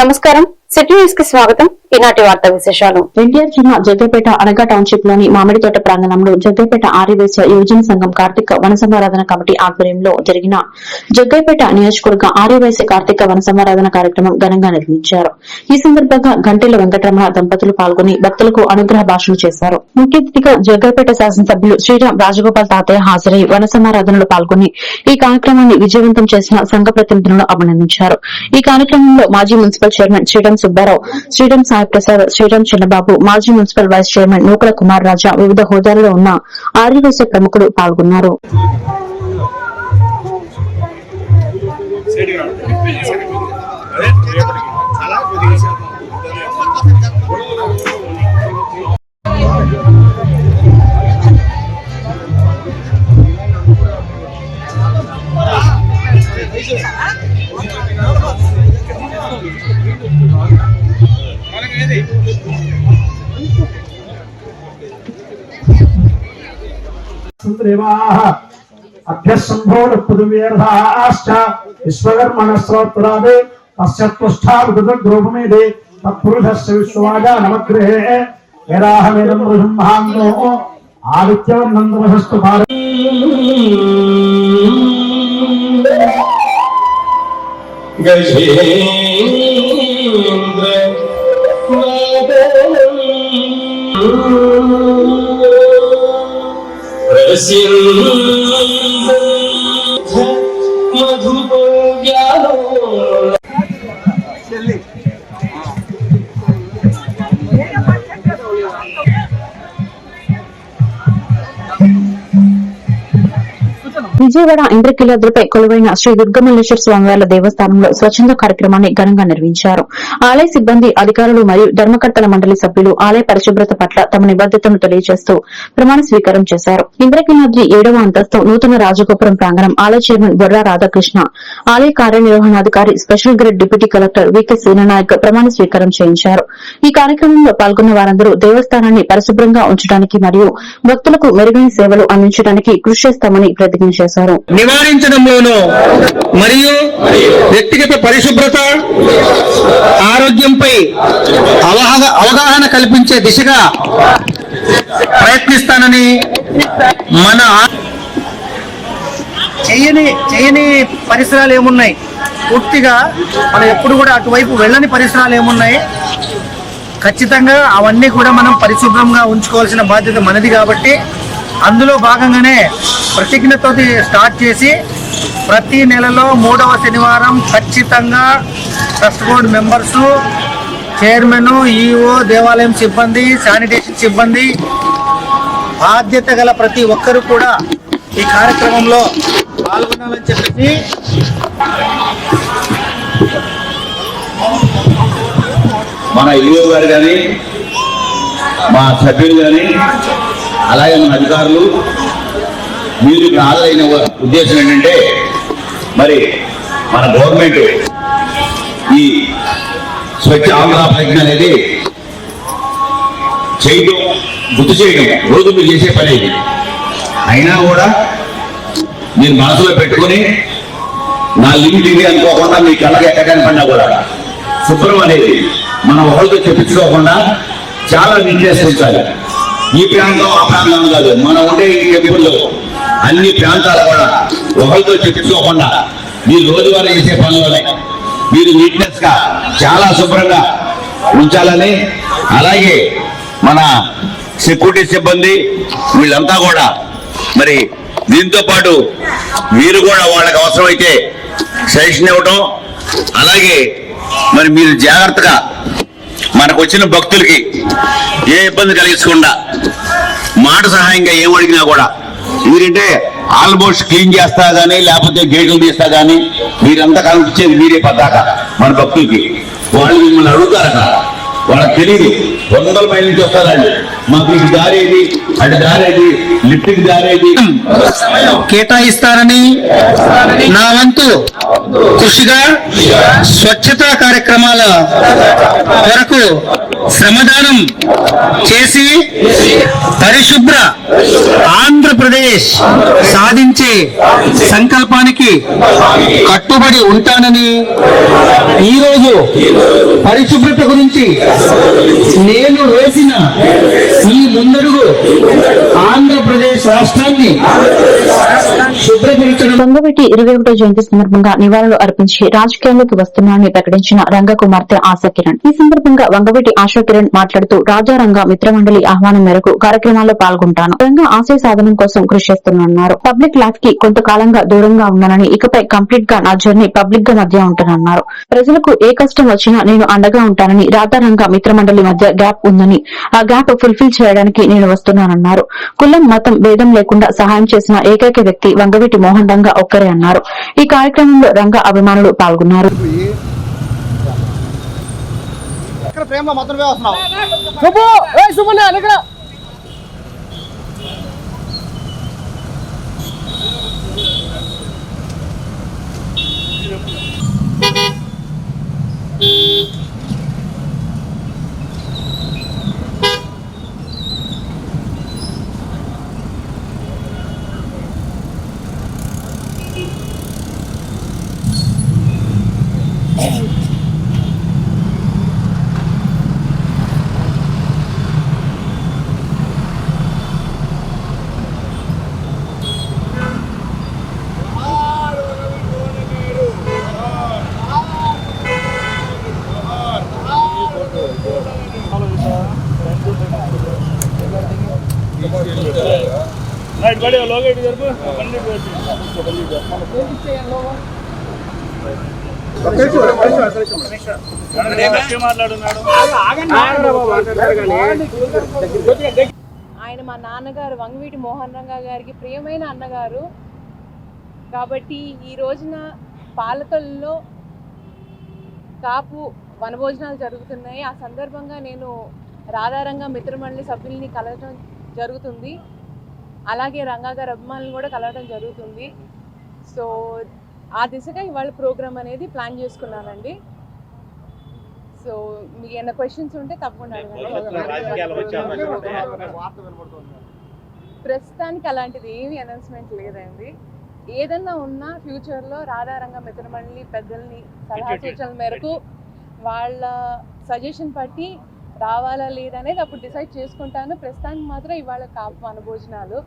నమస్కారం సిటీస్ విశేషాలు ఎన్టీఆర్ జిల్లా జగ్గపేట అనగా టౌన్షిప్ లోని మామిడి తోట ప్రాంగణంలో జగ్గపేట ఆర్యవేశ్య యువజన సంఘం కార్తీక వనసంవరాధన కమిటీ ఆధ్వర్యంలో జరిగిన జగ్గపేట నియోజకవర్గ ఆర్యవేశ్య కార్తీక వనసంవరాధన కార్యక్రమం ఘనంగా నిర్వహించారు ఈ సందర్భంగా గంటెల వెంకటరమణ దంపతులు పాల్గొని భక్తులకు అనుగ్రహ భాషలు చేశారు ముఖ్య అతిథిగా జగ్గపేట శాసనసభ్యులు శ్రీరామ్ రాజగోపాల్ తాతయ్య హాజరై వనసంవరాధనలో పాల్గొని ఈ కార్యక్రమాన్ని విజయవంతం చేసిన సంఘ ప్రతినిధులను అభినందించారు ఈ కార్యక్రమంలో మాజీ మున్సిపల్ చైర్మన్ శ్రీరామ్ శ్రీరామ్ సుబ్బారావు శ్రీరామ్ సాయి ప్రసాద్ శ్రీరామ్ చిన్నబాబు మాజీ municipal vice chairman Nukala Kumar Raja వివిధ హోదాల్లో ఉన్న ఆర్యవేశ ప్రముఖులు పాల్గొన్నారు Yeah. अभ्यसंभोरपुदुव्यर्थाश्च विश्वकर्मणस्तोत्रादे तस्य त्वष्ठाविदग्रूपमेदे तत्पुरुषस्य विश्ववाजा नमग्रहे यदाहमेदं ब्रह्माङ्गो गजेन्द्र xin విజయవాడ ఇంద్రకీలాద్రిపై కొలువైన శ్రీ దుర్గమల్లేశ్వర స్వామివార్ల దేవస్థానంలో స్వచ్ఛంద కార్యక్రమాన్ని ఘనంగా నిర్వహించారు ఆలయ సిబ్బంది అధికారులు మరియు ధర్మకర్తల మండలి సభ్యులు ఆలయ పరిశుభ్రత పట్ల తమ నిబద్దతను తెలియజేస్తూ ప్రమాణ స్వీకారం చేశారు ఇంద్రకిలాద్రి ఏడవ అంతస్తు నూతన రాజగోపురం ప్రాంగణం ఆలయ చైర్మన్ బొర్రా రాధాకృష్ణ ఆలయ కార్యనిర్వహణాధికారి special grade deputy collector VK Seenanayak ప్రమాణ స్వీకారం చేయించారు ఈ కార్యక్రమంలో పాల్గొన్న వారందరూ దేవస్థానాన్ని పరిశుభ్రంగా ఉంచడానికి మరియు భక్తులకు మెరుగైన సేవలు అందించడానికి కృషి చేస్తామని ప్రతిజ్ఞ చేశారు నమస్కారం నివారించడంలోనూ మరియు వ్యక్తిగత పరిశుభ్రత ఆరోగ్యంపై అవగాహన కల్పించే దిశగా ప్రయత్నిస్తానని మన చేయని చేయని పరిసరాలు ఏమున్నాయి పూర్తిగా మనం ఎప్పుడు కూడా అటువైపు వెళ్ళని పరిసరాలు ఏమున్నాయి ఖచ్చితంగా అవన్నీ కూడా మనం పరిశుభ్రంగా ఉంచుకోవాల్సిన బాధ్యత మనది కాబట్టి అందులో భాగంగానే ప్రతిజ్ఞతో స్టార్ట్ చేసి ప్రతి నెలలో మూడవ శనివారం ఖచ్చితంగా trust board members chairman EO దేవాలయం సిబ్బంది శానిటేషన్ సిబ్బంది బాధ్యత గల ప్రతి ఒక్కరూ కూడా ఈ కార్యక్రమంలో పాల్గొనాలని చెప్పేసి మన ఈఓ గారు కానీ మా సభ్యులు కానీ అలాగే మన అధికారులు మీరు ఆదరైన హాజరైన ఉద్దేశం ఏంటంటే మరి మన గవర్నమెంట్ ఈ స్వచ్ఛ ఆంధ్ర ప్రజ్ఞ అనేది చేయడం గుర్తు చేయడం రోజు మీరు చేసే పని ఇది అయినా కూడా మీరు మనసులో పెట్టుకొని నా లిమిట్ ఇది అనుకోకుండా మీ కళ్ళకి ఎక్కడానికి పడినా కూడా శుభ్రం అనేది మనం ఒకరితో చెప్పించుకోకుండా చాలా నిర్దేశించాలి ఈ ప్రాంతం ఆ ప్రాంతం కాదు మనం ఉండే ఈ టెంపుల్లో అన్ని ప్రాంతాలు కూడా ఒకరితో చెప్పించుకోకుండా మీరు రోజువారీ చేసే పనులనే మీరు నీట్నెస్ గా చాలా శుభ్రంగా ఉంచాలని అలాగే మన సెక్యూరిటీ సిబ్బంది వీళ్ళంతా కూడా మరి దీంతో పాటు మీరు కూడా వాళ్ళకి అవసరమైతే సజెషన్ ఇవ్వటం అలాగే మరి మీరు జాగ్రత్తగా మనకు వచ్చిన భక్తులకి ఏ ఇబ్బంది కలిగించకుండా మాట సహాయంగా ఏం అడిగినా కూడా ఎందుకంటే ఆల్మోస్ట్ క్లీన్ చేస్తా కానీ లేకపోతే గేట్లు తీస్తా కానీ మీరంతా కనిపించేది మీరే పద్దాక మన భక్తులకి వాళ్ళు మిమ్మల్ని అక్కడ వాళ్ళకి తెలియదు వందల మైల్ నుంచి వస్తారు అండి మాకు ఇది దారేది అది దారేది లిఫ్ట్కి దారేది కేటాయిస్తారని నా వంతు కృషిగా స్వచ్ఛతా కార్యక్రమాల వరకు శ్రమదానం చేసి పరిశుభ్ర ఆంధ్రప్రదేశ్ సాధించే సంకల్పానికి కట్టుబడి ఉంటానని ఈరోజు పరిశుభ్రత గురించి నేను వేసిన ఈ ముందడుగు ఆంధ్రప్రదేశ్ పొంగవెట్టి ఇరవై ఒకటో జయంతి సందర్భంగా నివాళులు అర్పించి రాజకీయాల్లోకి వస్తున్నానని ప్రకటించిన రంగకుమార్తె ఆశా కిరణ్ ఈ సందర్భంగా వంగవెట్టి ఆశా కిరణ్ మాట్లాడుతూ రాజారంగ మిత్రమండలి ఆహ్వానం మేరకు కార్యక్రమాల్లో పాల్గొంటాను రంగ ఆశయ సాధనం కోసం కృషి చేస్తున్నారు పబ్లిక్ లైఫ్ కి కొంతకాలంగా దూరంగా ఉన్నానని ఇకపై కంప్లీట్ గా నా జర్నీ పబ్లిక్ గా మధ్య ఉంటానన్నారు ప్రజలకు ఏ కష్టం వచ్చినా నేను అండగా ఉంటానని రాధారంగ మిత్రమండలి మధ్య గ్యాప్ ఉందని ఆ గ్యాప్ ఫుల్ఫిల్ చేయడానికి నేను వస్తున్నానన్నారు కులం మతం భేదం లేకుండా సహాయం చేసిన ఏకైక వ్యక్తి వంగవీటి మోహన్ రంగ ఒక్కరే అన్నారు ఈ కార్యక్రమంలో రంగ అభిమానులు పాల్గొన్నారు you. ఆయన మా నాన్నగారు వంగవీటి మోహన్ రంగా గారికి ప్రియమైన అన్నగారు కాబట్టి ఈ రోజున పాలకొల్లో కాపు వనభోజనాలు జరుగుతున్నాయి ఆ సందర్భంగా నేను రాధారంగా మిత్రమండలి సభ్యుల్ని కలవడం జరుగుతుంది అలాగే రంగా అభిమానులు కూడా కలవడం జరుగుతుంది సో ఆ దిశగా ఇవాళ ప్రోగ్రామ్ అనేది ప్లాన్ చేసుకున్నానండి సో మీకు ఏమైనా క్వశ్చన్స్ ఉంటే తప్పకుండా ప్రస్తుతానికి అలాంటిది ఏమి అనౌన్స్మెంట్ లేదండి ఏదన్నా ఉన్నా ఫ్యూచర్లో రాధారంగ మిత్రమండలి పెద్దల్ని సలహా సూచనల మేరకు వాళ్ళ సజెషన్ బట్టి రావాలా లేదనేది అప్పుడు డిసైడ్ చేసుకుంటాను ప్రస్తుతానికి మాత్రం ఇవాళ కాపు భోజనాలు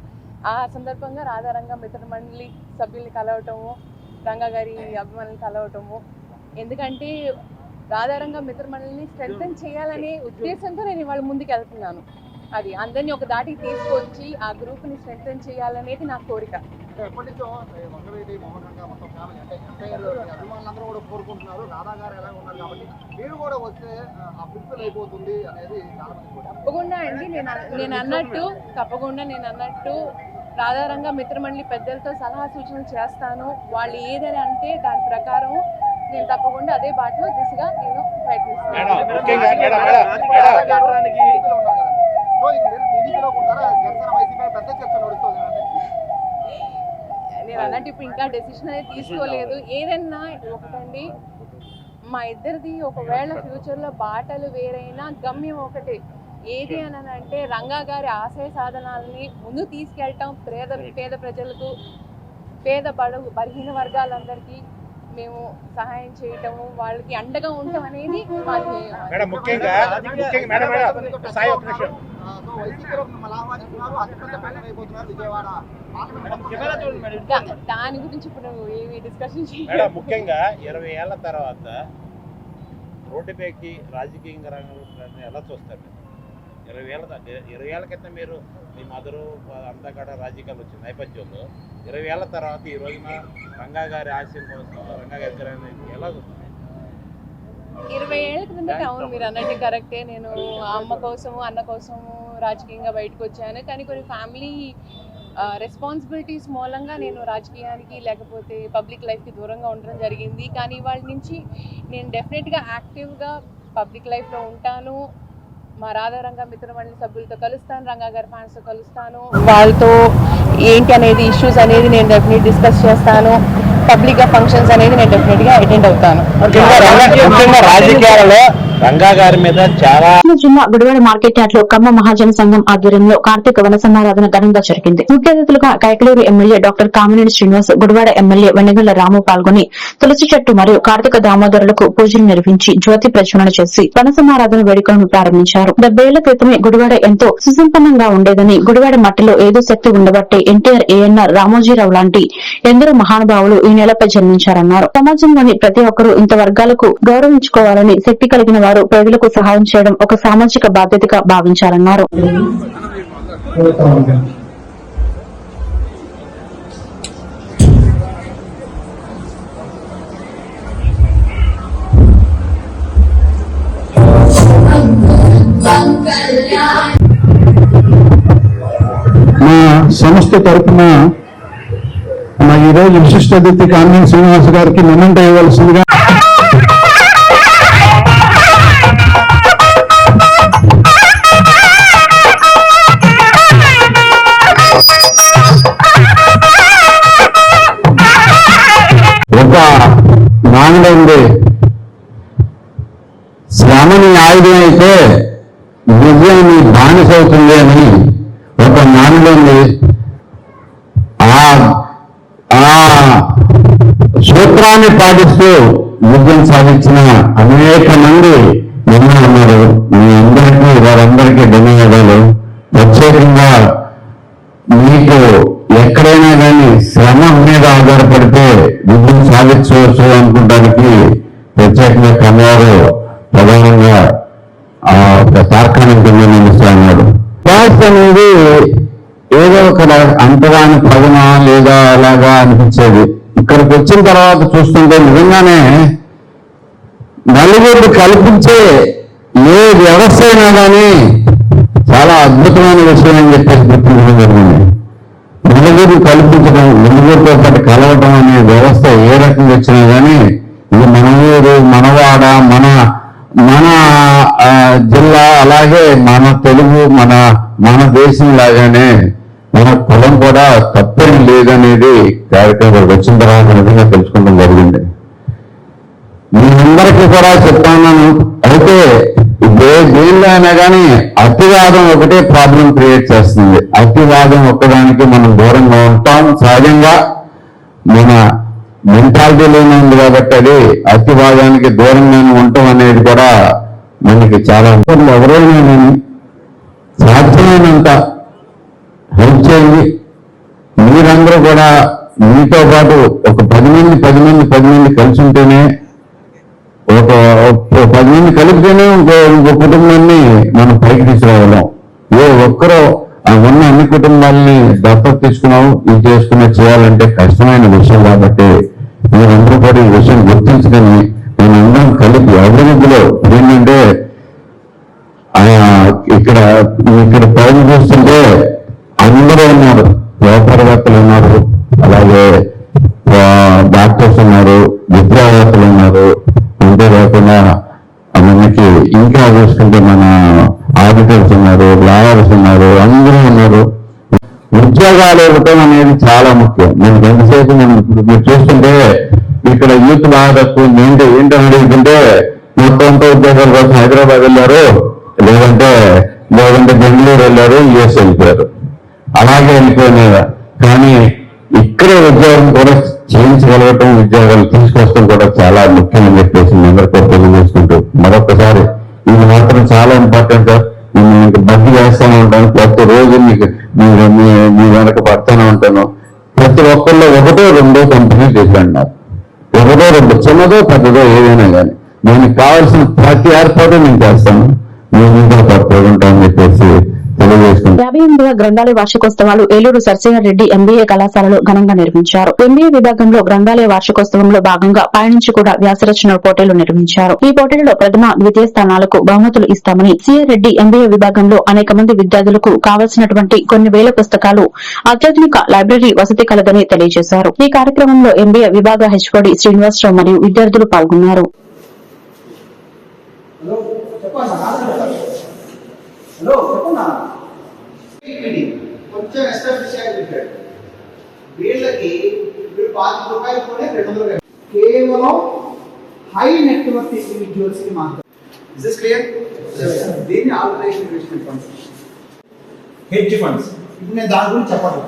ఆ సందర్భంగా రాధారంగ మిత్రమండలి సభ్యుల్ని కలవటము రంగా గారి అభిమానులు కలవటము ఎందుకంటే రాధారంగ మిత్రమండలిని స్ట్రెంగ్ చేయాలనే ఉద్దేశంతో నేను ఇవాళ ముందుకు వెళ్తున్నాను అది అందరినీ ఒక దాటికి తీసుకొచ్చి ఆ గ్రూప్ ని స్ట్రెంగ్ చేయాలనేది నా కోరిక తప్పకుండా అండి నేను నేను అన్నట్టు తప్పకుండా నేను అన్నట్టు సాధారణంగా మిత్రమండలి పెద్దలతో సలహా సూచనలు చేస్తాను వాళ్ళు ఏదని అంటే దాని ప్రకారం నేను తప్పకుండా అదే బాటలో దిశగా నేను ప్రయత్నిస్తాను నేను అన్నట్టు ఇప్పుడు ఇంకా డెసిషన్ అనేది తీసుకోలేదు ఏదన్నా ఒకటండి మా ఇద్దరిది ఒకవేళ ఫ్యూచర్లో బాటలు వేరైనా గమ్యం ఒకటి ఏది అని అంటే రంగా గారి ఆశయ సాధనాలని ముందు తీసుకెళ్ళటం పేద పేద ప్రజలకు పేద బడుగు బలహీన వర్గాలందరికీ మేము సహాయం చేయటము వాళ్ళకి అండగా ఉండటం అనేది మా ధ్యేయం దాని గురించి ఇప్పుడు ఏమి డిస్కషన్ చేయాలి ముఖ్యంగా ఇరవై ఏళ్ల తర్వాత రోడ్డుపైకి రాజకీయ రంగం ఎలా చూస్తారు ఇరవై ఏళ్ళ ఇరవై ఏళ్ళ కింద మీరు మీ మదరు అంతా కూడా రాజకీయాలు వచ్చిన నేపథ్యంలో ఇరవై ఏళ్ళ తర్వాత ఈ రోజున రంగా గారి ఆశయం కోసం రంగా గారి ఎలా చూస్తారు ఇరవై ఏళ్ళ క్రిందట అవును మీరు అన్నట్టు కరెక్టే నేను అమ్మ కోసము అన్న కోసము రాజకీయంగా బయటకు వచ్చాను కానీ కొన్ని ఫ్యామిలీ రెస్పాన్సిబిలిటీస్ మూలంగా నేను రాజకీయానికి లేకపోతే పబ్లిక్ లైఫ్కి దూరంగా ఉండడం జరిగింది కానీ వాళ్ళ నుంచి నేను డెఫినెట్గా యాక్టివ్గా పబ్లిక్ లైఫ్లో ఉంటాను మా రాధా రంగ మిత్రమండలి సభ్యులతో కలుస్తాను రంగాగారి ఫ్యాన్స్తో కలుస్తాను వాళ్ళతో ఏంటి అనేది ఇష్యూస్ అనేది నేను డెఫినెట్ డిస్కస్ చేస్తాను పబ్లిక్ ఫంక్షన్స్ అనేది నేను డెఫినెట్ గా అటెండ్ అవుతాను రాజకీయాలలో రంగా జిల్లా గుడివాడ మార్కెట్ యార్డ్ లో కమ్మ మహాజన సంఘం ఆధ్వర్యంలో కార్తీక వన సమారాధన ఘనంగా జరిగింది ముఖ్య అతిథులుగా Kaikaluru MLA doctor Kamineni Srinivas Gudivada MLA Venigalla Ramu పాల్గొని తులసి చెట్టు మరియు కార్తీక దామోదరులకు పూజలు నిర్వహించి జ్యోతి ప్రజ్వలన చేసి వన సమారాధన వేడుకలను ప్రారంభించారు డెబ్బై ఏళ్ల క్రితమే గుడివాడ ఎంతో సుసంపన్నంగా ఉండేదని గుడివాడ మట్టిలో ఏదో శక్తి ఉండబట్టే ఎన్టీఆర్ ఏఎన్ఆర్ రామోజీరావు లాంటి ఎందరో మహానుభావులు ఈ నేలపై జన్మించారన్నారు సమాజంలోని ప్రతి ఒక్కరూ ఇంత వర్గాలకు గౌరవించుకోవాలని శక్తి కలిగిన వారు పేదలకు సహాయం చేయడం ఒక సామాజిక బాధ్యతగా భావించారన్నారు మా సంస్థ తరఫున ఈ రోజు విశిష్ట అతిథి కామినేని శ్రీనివాస్ గారికి మొమెంట్ ఇవ్వవలసిందిగా ఒక ఉంది శ్రమని ఆయుధం అయితే విజయం బానిసవుతుంది బానిస అని సూత్రాన్ని పాటిస్తూ విజయం సాధించిన అనేక మంది నిన్న ఉన్నారు మీ అందరికీ వారందరికీ ధన్యవాదాలు ప్రత్యేకంగా మీకు ఎక్కడైనా కానీ శ్రమ మీద ఆధారపడితే విజయం సాధించవచ్చు అనుకోవడానికి ప్రత్యేకంగా కమలారు ప్రధానంగా ఆ ఒక తార్కాణం కింద అనేది ఏదో ఒక అంతరాని పదమా లేదా అలాగా అనిపించేది ఇక్కడికి వచ్చిన తర్వాత చూస్తుంటే నిజంగానే నలుగురు కల్పించే ఏ వ్యవస్థ అయినా కానీ చాలా అద్భుతమైన విషయం అని చెప్పేసి గుర్తించడం జరిగింది నలుగురు కల్పించడం నలుగురితో పాటు కలవటం అనే వ్యవస్థ ఏ రకంగా వచ్చినా కానీ ఇది మన ఊరు మనవాడ మన మన జిల్లా అలాగే మన తెలుగు మన మన దేశం లాగానే మన కులం కూడా తప్పేం లేదనేది కార్యక్రమం వచ్చిన తర్వాత నిజంగా తెలుసుకోవడం జరిగింది అందరికీ కూడా చెప్తాను అయితే ఏ దేనిలో అయినా కానీ అతివాదం ఒకటే ప్రాబ్లం క్రియేట్ చేస్తుంది అతివాదం ఒక్కదానికి మనం దూరంగా ఉంటాం సహజంగా మన మెంటాలిటీలోనే ఉంది కాబట్టి అది అతివాదానికి దూరంగానే ఉండటం అనేది కూడా మనకి చాలా ఎవరైనా సాధ్యమైనంత హెల్ప్ మీరందరూ కూడా మీతో పాటు ఒక పది మంది పది మంది పది మంది కలిసి ఉంటేనే ఒక పది మంది కలిపితేనే ఇంకో ఇంకో కుటుంబాన్ని మనం పైకి తీసుకురావడం ఏ ఒక్కరో ఉన్న అన్ని కుటుంబాలని దత్తత తీసుకున్నావు ఇది చేసుకునే చేయాలంటే కష్టమైన విషయం కాబట్టి మీరందరూ కూడా ఈ విషయం గుర్తించుకొని నేను అందరం కలిపి అభివృద్ధిలో ఏంటంటే ఇక్కడ ఇక్కడ పవన్ చూస్తుంటే అందరూ ఉన్నారు వ్యాపారవేత్తలు ఉన్నారు అలాగే డాక్టర్స్ ఉన్నారు విద్యావేత్తలు ఉన్నారు అంతేకాకుండా మనకి ఇంకా చూసుకుంటే మన ఆడిటర్స్ ఉన్నారు లాయర్స్ ఉన్నారు అందరూ ఉన్నారు ఉద్యోగాలు ఇవ్వటం అనేది చాలా ముఖ్యం మనకి ఎంతసేపు మనం ఇప్పుడు మీరు చూస్తుంటే ఇక్కడ యూత్ బాగా తక్కువ ఏంటి ఏంటని అడుగుతుంటే మొత్తంతో ఉద్యోగాల కోసం హైదరాబాద్ వెళ్ళారు లేదంటే లేదంటే బెంగళూరు వెళ్ళారు యుఎస్ వెళ్ళిపోయారు అలాగే వెళ్ళిపోయినారు కానీ ఇక్కడే ఉద్యోగం కూడా చేయించగలగటం ఉద్యోగాలు తీసుకొస్తాం కూడా చాలా ముఖ్యం అని చెప్పేసి మీ అందరికీ తెలియజేసుకుంటూ మరొకసారి ఇది మాత్రం చాలా ఇంపార్టెంట్ మీకు బద్ది చేస్తూనే ఉంటాను ప్రతి రోజు మీకు మీరు మీ వెనక పడుతూనే ఉంటాను ప్రతి ఒక్కళ్ళు ఒకటో రెండో కంపెనీ నాకు ఒకటో రెండు చిన్నదో పెద్దదో ఏదైనా కానీ నేను కావాల్సిన ప్రతి ఏర్పాటు నేను చేస్తాను నేను మీతో పడుతుంటాను చెప్పేసి యాభై ఎనిమిదవ గ్రంథాలయ వార్షికోత్సవాలు ఏలూరు రెడ్డి ఎంబీఏ కళాశాలలో ఘనంగా నిర్వహించారు ఎంబీఏ విభాగంలో గ్రంథాలయ వార్షికోత్సవంలో భాగంగా పయనించి కూడా వ్యాసరచన పోటీలు నిర్వహించారు ఈ పోటీలలో ప్రథమ ద్వితీయ స్థానాలకు బహుమతులు ఇస్తామని సిఆర్ రెడ్డి ఎంబీఏ విభాగంలో అనేక మంది విద్యార్థులకు కావలసినటువంటి కొన్ని వేల పుస్తకాలు అత్యాధునిక లైబ్రరీ వసతి కలదని తెలియజేశారు ఈ కార్యక్రమంలో ఎంబీఏ విభాగ హెచ్ఓడి శ్రీనివాసరావు మరియు విద్యార్థులు పాల్గొన్నారు హలో చెప్పండి టీపీడీ కొంచెం ఎస్టాబ్లిష్ అయ్యి పెట్టాడు వీళ్ళకి వీళ్ళు పాతి రూపాయలు కూడా రెండు వందలు కేవలం హై నెట్వర్క్ ఇండివిజువల్స్ కి మాత్రం ఇస్ క్లియర్ దీన్ని alternation investment funds hedge funds ఇప్పుడు నేను దాని గురించి చెప్పడం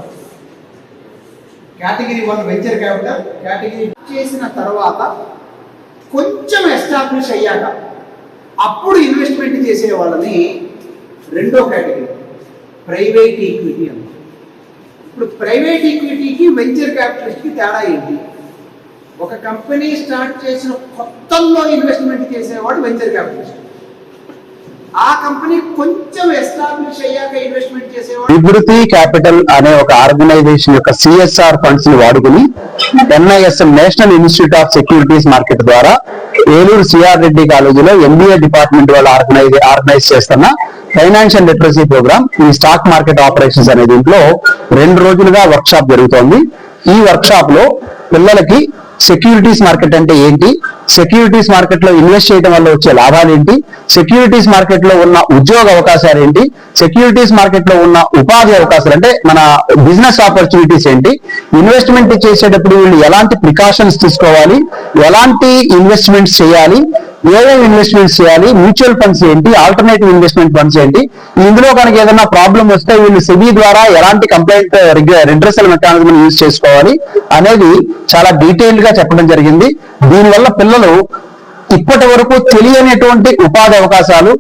category one venture capital category చేసిన తర్వాత కొంచెం ఎస్టాబ్లిష్ అయ్యాక అప్పుడు ఇన్వెస్ట్మెంట్ చేసే వాళ్ళని రెండో కేటగిరీ ప్రైవేట్ ఈక్విటీ అంటారు ఇప్పుడు ప్రైవేట్ ఈక్విటీకి వెంచర్ క్యాపిటల్స్కి తేడా ఏంటి ఒక కంపెనీ స్టార్ట్ చేసిన కొత్తల్లో ఇన్వెస్ట్మెంట్ చేసేవాడు వెంచర్ క్యాపిటలిస్ట్ ఆ కంపెనీ కొంచెం ఎస్టాబ్లిష్ అయ్యాక ఇన్వెస్ట్మెంట్ చేసేవాడు విభృతి క్యాపిటల్ అనే ఒక ఆర్గనైజేషన్ యొక్క సిఎస్ఆర్ ఫండ్స్ ని వాడుకుని NISM national institute of securities market ద్వారా ఏలూరు సిఆర్ రెడ్డి కాలేజీలో ఎంబీఏ డిపార్ట్మెంట్ వాళ్ళు ఆర్గనైజ్ ఆర్గనైజ్ చేస్తున్న ఫైనాన్షియల్ లిటరసీ ప్రోగ్రామ్ ఈ స్టాక్ మార్కెట్ ఆపరేషన్స్ అనే దీంట్లో రెండు రోజులుగా వర్క్ షాప్ జరుగుతోంది ఈ వర్క్ షాప్ లో పిల్లలకి సెక్యూరిటీస్ మార్కెట్ అంటే ఏంటి సెక్యూరిటీస్ మార్కెట్ లో ఇన్వెస్ట్ చేయడం వల్ల వచ్చే లాభాలు ఏంటి సెక్యూరిటీస్ మార్కెట్ లో ఉన్న ఉద్యోగ అవకాశాలు ఏంటి సెక్యూరిటీస్ మార్కెట్ లో ఉన్న ఉపాధి అవకాశాలు అంటే మన బిజినెస్ ఆపర్చునిటీస్ ఏంటి ఇన్వెస్ట్మెంట్ చేసేటప్పుడు వీళ్ళు ఎలాంటి ప్రికాషన్స్ తీసుకోవాలి ఎలాంటి ఇన్వెస్ట్మెంట్స్ చేయాలి ఏమేమి ఇన్వెస్ట్మెంట్స్ చేయాలి మ్యూచువల్ ఫండ్స్ ఏంటి ఆల్టర్నేటివ్ ఇన్వెస్ట్మెంట్ ఫండ్స్ ఏంటి ఇందులో కనుక ఏదైనా ప్రాబ్లం వస్తే వీళ్ళు సెబీ ద్వారా ఎలాంటి కంప్లైంట్ రిడ్రెసల్ మెకానిజం యూజ్ చేసుకోవాలి అనేది చాలా డీటెయిల్డ్ గా చెప్పడం జరిగింది దీనివల్ల పిల్లలు ఇప్పటి వరకు తెలియనటువంటి ఉపాధి అవకాశాలు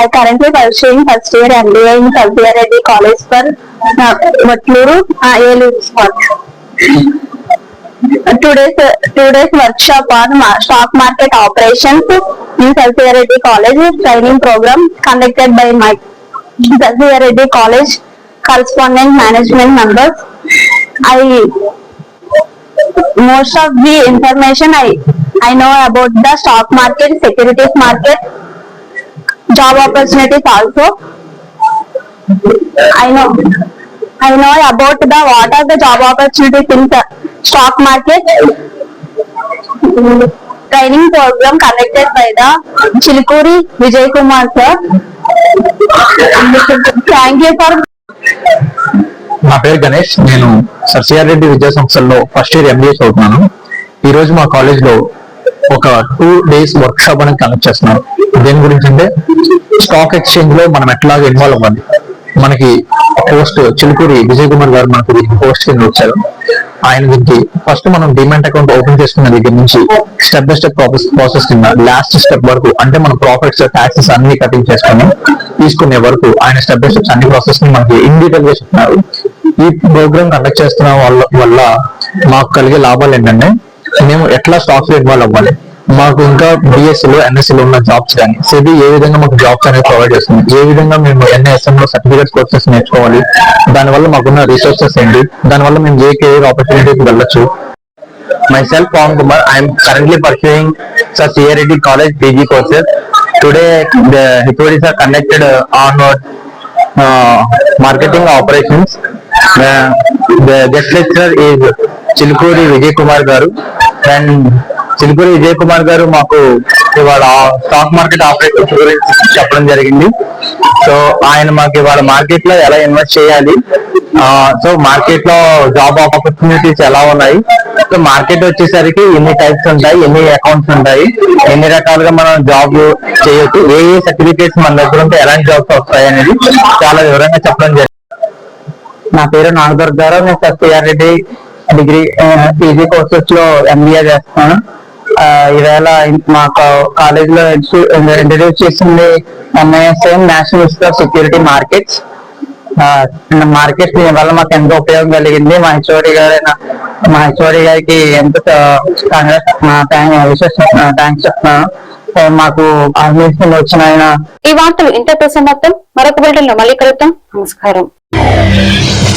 I currently first I first year MBA in MBA in Kalbiyar Reddy College for uh, uh, Today's workshop on stock market operations in Saifiya Reddy College training program conducted by my Saifiya Reddy College correspondent management members. Most of the information I know about the stock market, securities market, job opportunities also. I know about what are the job opportunities in stock market training programme conducted by the Chilukuri Vijay Kumar sir Thank నా పేరు గణేష్ నేను CR Reddy విద్యా సంస్థల్లో first year MBA చదువుతున్నాను ఈ రోజు మా college లో ఒక టూ డేస్ వర్క్ షాప్ అనేది కండక్ట్ చేస్తున్నారు దేని గురించి అంటే స్టాక్ ఎక్స్చేంజ్ లో మనం ఎట్లాగా ఇన్వాల్వ్ అవ్వాలి మనకి పోస్ట్ చిలుకూరి విజయ్ కుమార్ గారు మనకు పోస్ట్ కింద వచ్చారు ఆయన దీనికి ఫస్ట్ మనం డిమాండ్ అకౌంట్ ఓపెన్ చేసుకున్న దగ్గర నుంచి step by step process process కింద లాస్ట్ స్టెప్ వరకు అంటే మన ప్రాఫిట్స్ టాక్సెస్ అన్ని కటింగ్ చేసుకున్నాం తీసుకునే వరకు ఆయన స్టెప్ బై స్టెప్స్ అన్ని ప్రాసెస్ ని మనకి ఇన్ డీటెయిల్ గా చెప్తున్నారు ఈ ప్రోగ్రామ్ కండక్ట్ చేస్తున్న వాళ్ళ వల్ల మాకు కలిగే లాభాలు ఏంటంటే మేము ఎట్లా స్టాక్ ఇన్వాల్వ్ అవ్వాలి మాకు ఇంకా లో ఎన్ఎస్ లో ఉన్న జాబ్స్ కానీ సెబీ ఏ విధంగా మాకు జాబ్స్ అనేది ప్రొవైడ్ చేస్తుంది ఏ విధంగా మేము ఎన్ఎస్ఎం లో సర్టిఫికేట్ కోర్సెస్ నేర్చుకోవాలి దానివల్ల మాకున్న రిసోర్సెస్ ఏంటి దానివల్ల మేము ఏ కెరియర్ ఆపర్చునిటీకి వెళ్ళొచ్చు myself Pavan Kumar I'm currently pursuing sir CRIT college PG courses today the HODs are conducted on marketing operations the guest lecturer is Chilukuri Vijay Kumar garu and Chilukuri Vijay Kumar గారు మాకు ఇవాళ stock market operators గురించి చెప్పడం జరిగింది so ఆయన మాకు ఇవాళ market లో ఎలా ఇన్వెస్ట్ చేయాలి సో మార్కెట్ లో జాబ్ ఆపర్చునిటీస్ ఎలా ఉన్నాయి సో మార్కెట్ వచ్చేసరికి ఎన్ని టైప్స్ ఉంటాయి ఎన్ని అకౌంట్స్ ఉంటాయి ఎన్ని రకాలుగా మనం జాబ్ చేయొచ్చు ఏ ఏ సర్టిఫికేట్స్ మన దగ్గర ఉంటే ఎలాంటి జాబ్స్ వస్తాయి అనేది చాలా వివరంగా చెప్పడం జరిగింది నా పేరు నాగదుర్గారావు నేను సత్యారెడ్డి డిగ్రీ పీజీ కోర్సెస్ లో ఎంబీఏ చేస్తున్నాను ఈవేళ మా కాలేజ్ లో ఇంట్రడ్యూస్ చేసింది MISM national institute of security markets market దీని వల్ల మాకు ఎంతో ఉపయోగం కలిగింది మా హెచ్ఓడి గారైన మా హెచ్ఓడి గారికి ఎంతో థ్యాంక్స్ చెప్తున్నాను మాకు వచ్చిన ఈ వార్తలు ఇంటర్ మొత్తం మరొక బులెటిన్ లో మళ్ళీ కలుగుతాం నమస్కారం